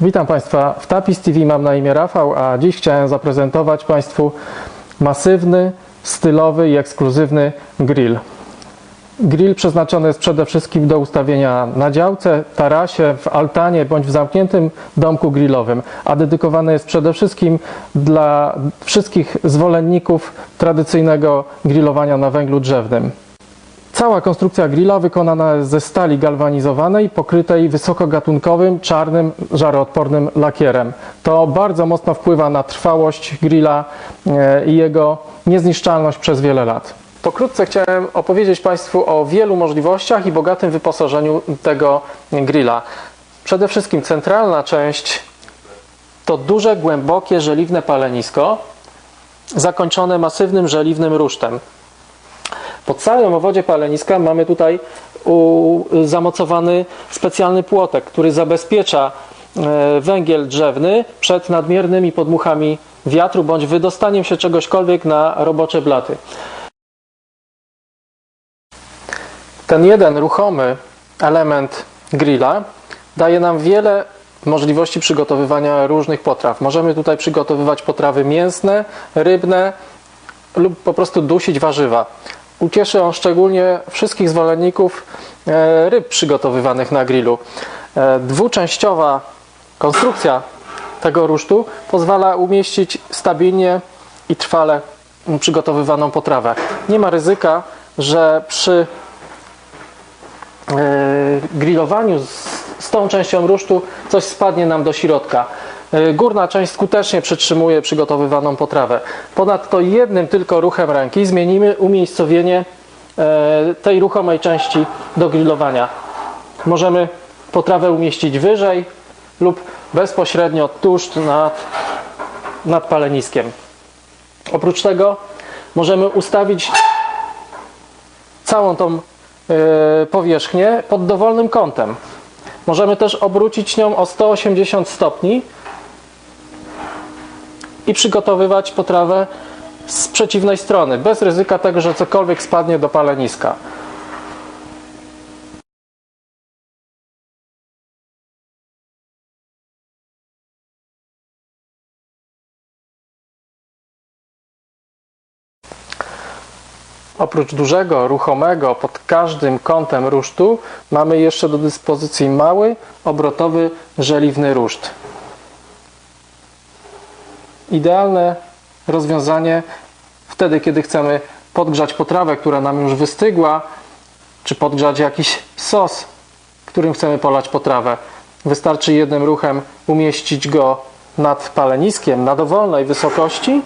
Witam Państwa w Tapis TV, mam na imię Rafał, a dziś chciałem zaprezentować Państwu masywny, stylowy i ekskluzywny grill. Grill przeznaczony jest przede wszystkim do ustawienia na działce, tarasie, w altanie bądź w zamkniętym domku grillowym, a dedykowany jest przede wszystkim dla wszystkich zwolenników tradycyjnego grillowania na węglu drzewnym. Cała konstrukcja grilla wykonana jest ze stali galwanizowanej, pokrytej wysokogatunkowym, czarnym, żaroodpornym lakierem. To bardzo mocno wpływa na trwałość grilla e, i jego niezniszczalność przez wiele lat. Pokrótce chciałem opowiedzieć Państwu o wielu możliwościach i bogatym wyposażeniu tego grilla. Przede wszystkim centralna część to duże, głębokie, żeliwne palenisko zakończone masywnym żeliwnym rusztem. Pod samym owodzie paleniska mamy tutaj zamocowany specjalny płotek, który zabezpiecza e, węgiel drzewny przed nadmiernymi podmuchami wiatru bądź wydostaniem się czegośkolwiek na robocze blaty. Ten jeden ruchomy element grilla daje nam wiele możliwości przygotowywania różnych potraw. Możemy tutaj przygotowywać potrawy mięsne, rybne lub po prostu dusić warzywa. Ucieszy on szczególnie wszystkich zwolenników e, ryb przygotowywanych na grillu. E, Dwuczęściowa konstrukcja tego rusztu pozwala umieścić stabilnie i trwale przygotowywaną potrawę. Nie ma ryzyka, że przy e, grillowaniu z, tą częścią rusztu coś spadnie nam do środka. E, Górna część skutecznie przytrzymuje przygotowywaną potrawę. Ponadto jednym tylko ruchem ręki zmienimy umiejscowienie e, tej ruchomej części do grillowania. Możemy potrawę umieścić wyżej lub bezpośrednio tuż nad, nad paleniskiem. Oprócz tego możemy ustawić całą tą e, powierzchnię pod dowolnym kątem. Możemy też obrócić nią o 180 stopni i przygotowywać potrawę z przeciwnej strony, bez ryzyka tego, że cokolwiek spadnie do paleniska. Oprócz dużego, ruchomego pod każdym kątem rusztu mamy jeszcze do dyspozycji mały, obrotowy, żeliwny ruszt. Idealne rozwiązanie wtedy, kiedy chcemy podgrzać potrawę, która nam już wystygła, czy podgrzać jakiś sos, którym chcemy polać potrawę. Wystarczy jednym ruchem umieścić go nad paleniskiem na dowolnej wysokości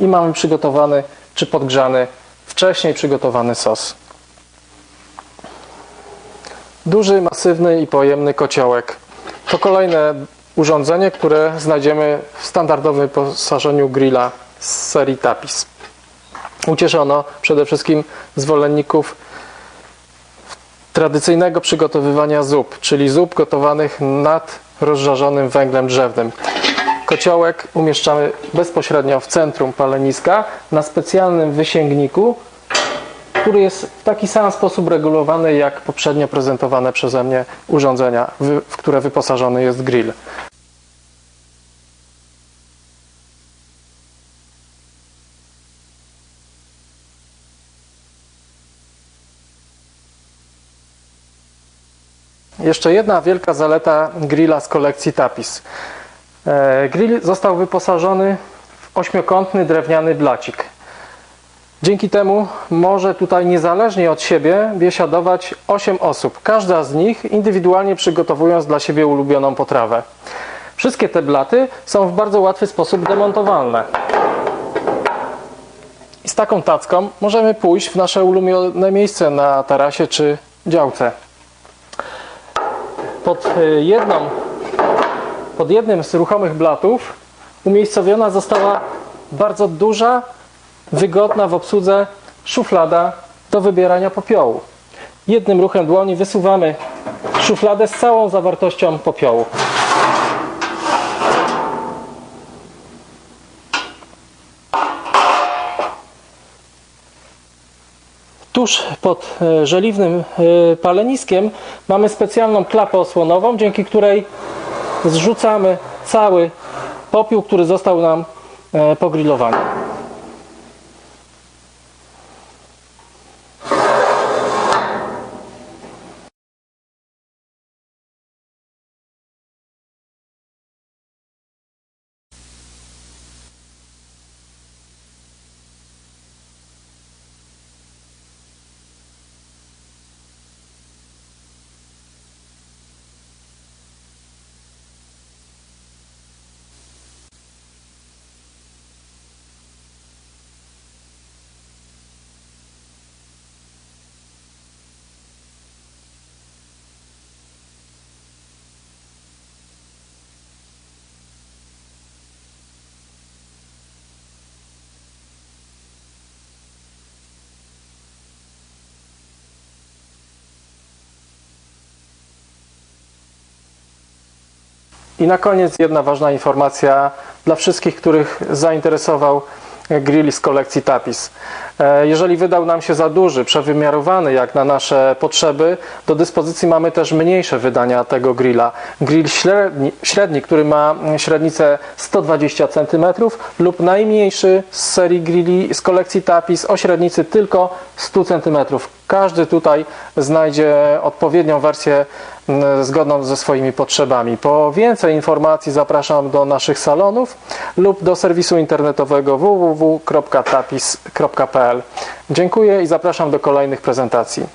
i mamy przygotowany czy podgrzany wcześniej przygotowany sos. Duży, masywny i pojemny kociołek. To kolejne urządzenie, które znajdziemy w standardowym wyposażeniu grilla z serii Tapis. Ucieszy ono przede wszystkim zwolenników tradycyjnego przygotowywania zup, czyli zup gotowanych nad rozżarzonym węglem drzewnym. Kociołek umieszczamy bezpośrednio w centrum paleniska na specjalnym wysięgniku, który jest w taki sam sposób regulowany jak poprzednio prezentowane przeze mnie urządzenia, w w które wyposażony jest grill. Jeszcze jedna wielka zaleta grilla z kolekcji Tapis. E, Grill został wyposażony w ośmiokątny drewniany blacik. Dzięki temu może tutaj niezależnie od siebie biesiadować 8 osób, każda z nich indywidualnie przygotowując dla siebie ulubioną potrawę. Wszystkie te blaty są w bardzo łatwy sposób demontowalne. I z taką tacką możemy pójść w nasze ulubione miejsce na tarasie czy działce. Pod y, jedną pod jednym z ruchomych blatów umiejscowiona została bardzo duża, wygodna w obsłudze szuflada do wybierania popiołu. Jednym ruchem dłoni wysuwamy szufladę z całą zawartością popiołu. Tuż pod e, żeliwnym e, paleniskiem mamy specjalną klapę osłonową, dzięki której zrzucamy cały popiół, który został nam e, po grillowaniu. I na koniec jedna ważna informacja dla wszystkich, których zainteresował grill z kolekcji Tapis. E, Jeżeli wydał nam się za duży, przewymiarowany jak na nasze potrzeby, do dyspozycji mamy też mniejsze wydania tego grilla. Grill średni, średni który ma średnicę 120 cm lub najmniejszy z serii grilli z kolekcji Tapis o średnicy tylko 100 cm. Każdy tutaj znajdzie odpowiednią wersję zgodną ze swoimi potrzebami. Po więcej informacji zapraszam do naszych salonów lub do serwisu internetowego www.tapis.pl. Dziękuję i zapraszam do kolejnych prezentacji.